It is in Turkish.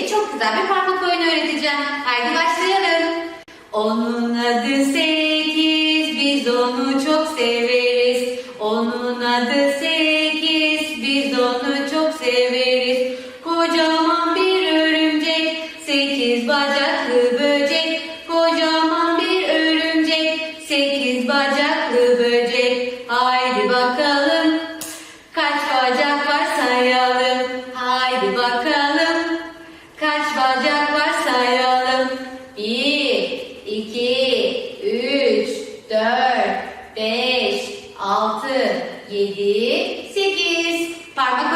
güzel bir parmak oyunu öğreteceğim. Haydi başlayalım. Onun adı sekiz, biz onu çok severiz. Onun adı sekiz, biz onu çok severiz. Kocaman bir örümcek, sekiz bacaklı böcek. Kocaman bir örümcek, sekiz bacaklı böcek. Haydi bakalım, kaç bacak var sayalım. Haydi bakalım, Alacak var sayalım. Bir, iki, üç, dört, beş, altı, yedi, sekiz. Parmak